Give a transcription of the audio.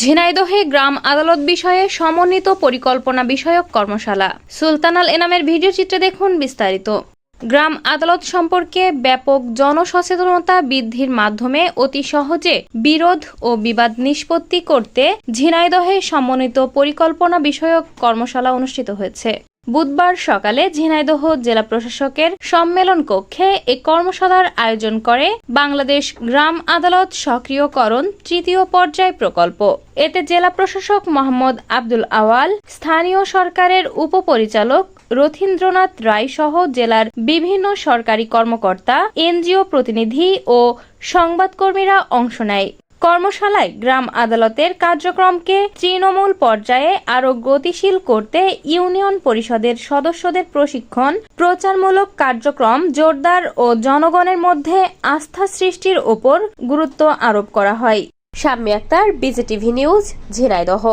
ঝিনাইদহে গ্রাম আদালত বিষয়ে সমন্বিত পরিকল্পনা বিষয়ক কর্মশালা। সুলতানাল এনামের ভিডিও চিত্রে দেখুন বিস্তারিত। গ্রাম আদালত সম্পর্কে ব্যাপক জনসচেতনতা বৃদ্ধির মাধ্যমে অতি সহজে বিরোধ ও বিবাদ নিষ্পত্তি করতে ঝিনাইদহে সমন্বিত পরিকল্পনা বিষয়ক কর্মশালা অনুষ্ঠিত হয়েছে। বুধবার সকালে ঝিনাইদহ জেলা প্রশাসকের সম্মেলন কক্ষে এ কর্মশালার আয়োজন করে বাংলাদেশ গ্রাম আদালত সক্রিয়করণ তৃতীয় পর্যায় প্রকল্প। এতে জেলা প্রশাসক মোহাম্মদ আব্দুল আওয়াল, স্থানীয় সরকারের উপপরিচালক রথীন্দ্রনাথ রায় সহ জেলার বিভিন্ন সরকারি কর্মকর্তা, এনজিও প্রতিনিধি ও সংবাদকর্মীরা অংশ নেয়। কর্মশালায় গ্রাম আদালতের কার্যক্রমকে তৃণমূল পর্যায়ে আরও গতিশীল করতে ইউনিয়ন পরিষদের সদস্যদের প্রশিক্ষণ, প্রচারমূলক কার্যক্রম, জোরদার ও জনগণের মধ্যে আস্থা সৃষ্টির ওপর গুরুত্ব আরোপ করা হয়। সাম্য আক্তার, বিজেটিভি নিউজ, ঝিনাইদহ।